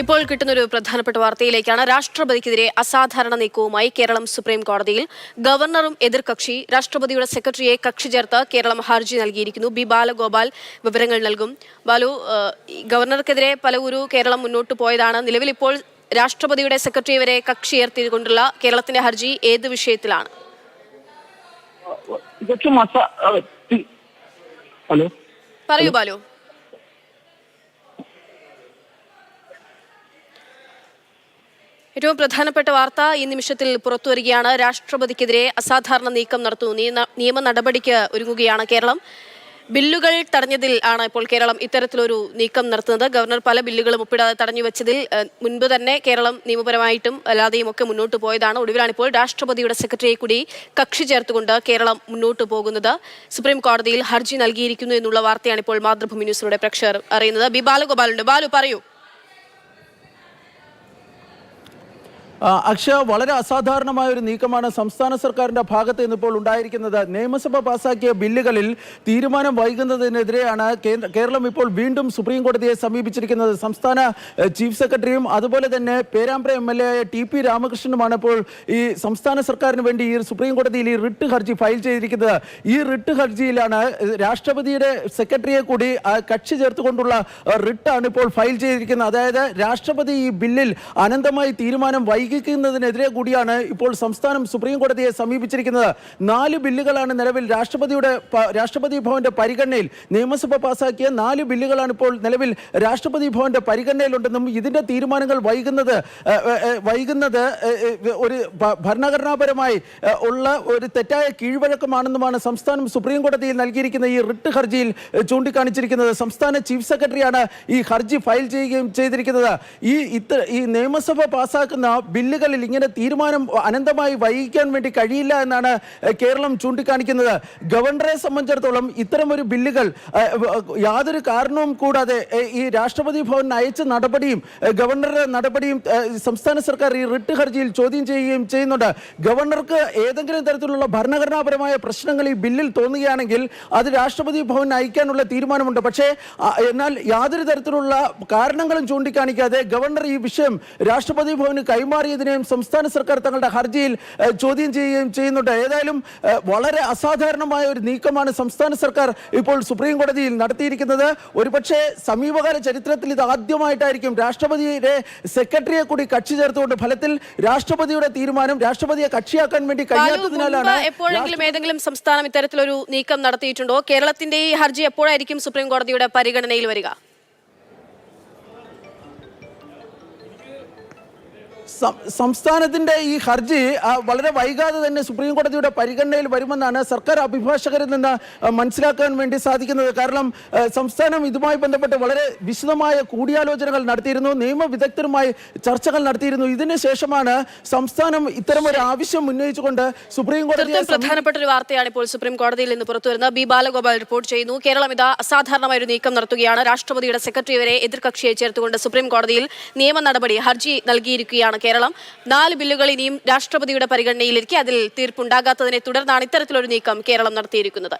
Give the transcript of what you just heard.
ഇപ്പോൾ കിട്ടുന്ന ഒരു പ്രധാനപ്പെട്ട വാർത്തയിലേക്കാണ്. രാഷ്ട്രപതിക്കെതിരെ അസാധാരണ നീക്കവുമായി കേരളം സുപ്രീം കോടതിയിൽ ഗവർണറും എതിർകക്ഷി രാഷ്ട്രപതിയുടെ സെക്രട്ടറിയെ കക്ഷി ചേർത്ത് കേരളം ഹർജി നൽകിയിരിക്കുന്നു. ബി ബാലഗോപാൽ വിവരങ്ങൾ നൽകും. ബാലു ഗവർണർക്കെതിരെ പലവുരു കേരളം മുന്നോട്ട് പോയതാണ്. നിലവിൽ ഇപ്പോൾ രാഷ്ട്രപതിയുടെ സെക്രട്ടറി വരെ കക്ഷി ഏർത്തിക്കൊണ്ടുള്ള കേരളത്തിന്റെ ഹർജി ഏത് വിഷയത്തിലാണ്? പറയൂ ബാലു. ഏറ്റവും പ്രധാനപ്പെട്ട വാർത്ത ഈ നിമിഷത്തിൽ പുറത്തുവരികയാണ്. രാഷ്ട്രപതിക്കെതിരെ അസാധാരണ നീക്കം നടത്തുന്നു. നിയ- നിയമ നടപടിക്ക് ഒരുങ്ങുകയാണ് കേരളം. ബില്ലുകൾ തടഞ്ഞതിൽ ആണ് ഇപ്പോൾ കേരളം ഇത്തരത്തിലൊരു നീക്കം നടത്തുന്നത്. ഗവർണർ പല ബില്ലുകളും ഒപ്പിടാതെ തടഞ്ഞു വെച്ചതിൽ മുൻപ് തന്നെ കേരളം നിയമപരമായിട്ടും അല്ലാതെയും ഒക്കെ മുന്നോട്ട് പോയതാണ്. ഒടുവിലാണ് ഇപ്പോൾ രാഷ്ട്രപതിയുടെ സെക്രട്ടറിയെ കൂടി കക്ഷി ചേർത്തുകൊണ്ട് കേരളം മുന്നോട്ട് പോകുന്നത്. സുപ്രീം കോടതിയിൽ ഹർജി നൽകിയിരിക്കുന്നു എന്നുള്ള വാർത്തയാണ് ഇപ്പോൾ മാതൃഭൂമി ന്യൂസിലൂടെ പ്രേക്ഷകർ അറിയുന്നത്. ബി ബാലഗോപാലുണ്ട്. ബാലു പറയൂ. അക്ഷയ വളരെ അസാധാരണമായ ഒരു നീക്കമാണ് സംസ്ഥാന സർക്കാരിന്റെ ഭാഗത്ത് നിന്നിപ്പോൾ ഉണ്ടായിരിക്കുന്നത്. നിയമസഭ പാസാക്കിയ ബില്ലുകളിൽ തീരുമാനം വൈകുന്നതിനെതിരെയാണ് കേരളം ഇപ്പോൾ വീണ്ടും സുപ്രീം കോടതിയെ സമീപിച്ചിരിക്കുന്നത്. സംസ്ഥാന ചീഫ് സെക്രട്ടറിയും അതുപോലെ തന്നെ പേരാമ്പ്ര എം എൽ എ ആയ ടി പി രാമകൃഷ്ണനുമാണ് ഇപ്പോൾ ഈ സംസ്ഥാന സർക്കാരിന് വേണ്ടി ഈ സുപ്രീം കോടതിയിൽ ഈ റിട്ട് ഹർജി ഫയൽ ചെയ്തിരിക്കുന്നത്. ഈ റിട്ട് ഹർജിയിലാണ് രാഷ്ട്രപതിയുടെ സെക്രട്ടറിയെ കൂടി കക്ഷി ചേർത്തുകൊണ്ടുള്ള റിട്ടാണ് ഇപ്പോൾ ഫയൽ ചെയ്തിരിക്കുന്നത്. അതായത് രാഷ്ട്രപതി ഈ ബില്ലിൽ അനന്തമായി തീരുമാനം വൈകിക്കുന്നതിനെതിരെ കൂടിയാണ് ഇപ്പോൾ സംസ്ഥാനം സുപ്രീം കോടതിയെ സമീപിച്ചിരിക്കുന്നത്. നാല് ബില്ലുകളാണ് നിലവിൽ രാഷ്ട്രപതിയുടെ രാഷ്ട്രപതി ഭവന്റെ പരിഗണനയിൽ നിയമസഭ പാസാക്കിയ നാല് ബില്ലുകളാണ് ഇപ്പോൾ നിലവിൽ രാഷ്ട്രപതി ഭവന്റെ പരിഗണനയിലുണ്ടെന്നും ഇതിന്റെ തീരുമാനങ്ങൾ വൈകുന്നത് വൈകുന്നത് ഒരു ഭരണഘടനാപരമായി ഉള്ള ഒരു തെറ്റായ കീഴ്വഴക്കമാണെന്നുമാണ് സംസ്ഥാനം സുപ്രീം കോടതിയിൽ നൽകിയിരിക്കുന്ന ഈ റിട്ട് ഹർജിയിൽ ചൂണ്ടിക്കാണിച്ചിരിക്കുന്നത്. സംസ്ഥാന ചീഫ് സെക്രട്ടറിയാണ് ഈ ഹർജി ഫയൽ ചെയ്യുകയും ചെയ്തിരിക്കുന്നത്. ഈ ഇത്ര ഈ നിയമസഭ പാസാക്കുന്ന ബില്ലുകളിൽ ഇങ്ങനെ തീരുമാനം അനന്തമായി വൈകിക്കാൻ വേണ്ടി കഴിയില്ല എന്നാണ് കേരളം ചൂണ്ടിക്കാണിക്കുന്നത്. ഗവർണറെ സംബന്ധിച്ചിടത്തോളം ഇത്തരമൊരു ബില്ലുകൾ യാതൊരു കാരണവും കൂടാതെ ഈ രാഷ്ട്രപതി ഭവൻ അയച്ച നടപടിയും ഗവർണറുടെ നടപടിയും സംസ്ഥാന സർക്കാർ ഈ റിട്ട് ഹർജിയിൽ ചോദ്യം ചെയ്യുകയും ചെയ്യുന്നുണ്ട്. ഗവർണർക്ക് ഏതെങ്കിലും തരത്തിലുള്ള ഭരണഘടനാപരമായ പ്രശ്നങ്ങൾ ഈ ബില്ലിൽ തോന്നുകയാണെങ്കിൽ അത് രാഷ്ട്രപതി ഭവൻ അയക്കാനുള്ള തീരുമാനമുണ്ട്. പക്ഷേ എന്നാൽ യാതൊരു തരത്തിലുള്ള കാരണങ്ങളും ചൂണ്ടിക്കാണിക്കാതെ ഗവർണർ ഈ വിഷയം രാഷ്ട്രപതി ഭവന് കൈമാറിയതിനെയും സംസ്ഥാന സർക്കാർ തങ്ങളുടെ ഹർജിയിൽ ചോദ്യം ചെയ്യുകയും ചെയ്യുന്നുണ്ട്. ഏതായാലും വളരെ അസാധാരണമായ ഒരു നീക്കമാണ് സംസ്ഥാന സർക്കാർ ഇപ്പോൾ സുപ്രീം കോടതിയിൽ നടത്തിയിരിക്കുന്നത്. ഒരുപക്ഷെ സമീപകാല ചരിത്രത്തിൽ ഇത് ആദ്യമായിട്ടായിരിക്കും. രാഷ്ട്രപതിയുടെ സെക്രട്ടറിയെ കൂടി കക്ഷി ചേർത്തുകൊണ്ട് ഫലത്തിൽ രാഷ്ട്രപതിയുടെ തീരുമാനം രാഷ്ട്രപതിയെ കക്ഷിയാക്കാൻ വേണ്ടി കഴിയാത്തതിനാലാണ് എപ്പോഴെങ്കിലും ഏതെങ്കിലും സംസ്ഥാനം ഇത്തരത്തിലൊരു നീക്കം നടത്തിയിട്ടുണ്ടോ? കേരളത്തിന്റെ ഈ ഹർജി എപ്പോഴായിരിക്കും സുപ്രീം കോടതിയുടെ പരിഗണനയിൽ വരിക? സംസ്ഥാനത്തിന്റെ ഈ ഹർജി വളരെ വൈകാതെ തന്നെ സുപ്രീം കോടതിയുടെ പരിഗണനയിൽ വരുമെന്നാണ് സർക്കാർ അഭിഭാഷകരിൽ നിന്ന് മനസ്സിലാക്കാൻ വേണ്ടി സാധിക്കുന്നത്. കാരണം സംസ്ഥാനം ഇതുമായി ബന്ധപ്പെട്ട് വളരെ വിശദമായ കൂടിയാലോചനകൾ നടത്തിയിരുന്നു നിയമ വിദഗ്ധരുമായി ചർച്ചകൾ നടത്തിയിരുന്നു. ഇതിന് ശേഷമാണ് സംസ്ഥാനം ഒരു ആവശ്യം ഉന്നയിച്ചുകൊണ്ട് സുപ്രീം കോടതി പ്രധാനപ്പെട്ട ഒരു വാർത്തയാണ് ഇപ്പോൾ സുപ്രീം കോടതിയിൽ നിന്ന് പുറത്തുവരുന്നത്. ബി ബാലഗോപാൽ റിപ്പോർട്ട് ചെയ്യുന്നു. കേരളം ഇതാ അസാധാരണമായ ഒരു നീക്കം നടത്തുകയാണ്. രാഷ്ട്രപതിയുടെ സെക്രട്ടറി വരെ എതിർകക്ഷിയെ ചേർത്തുകൊണ്ട് സുപ്രീം കോടതിയിൽ നിയമ നടപടി ഹർജി നൽകിയിരിക്കുകയാണ് കേരളം. നാല് ബില്ലുകൾ ഇനിയും രാഷ്ട്രപതിയുടെ പരിഗണനയിലിരിക്കെ. അതിൽ തീർപ്പുണ്ടാകാത്തതിനെ തുടർന്നാണ് ഇത്തരത്തിലൊരു നീക്കം കേരളം നടത്തിയിരിക്കുന്നത്.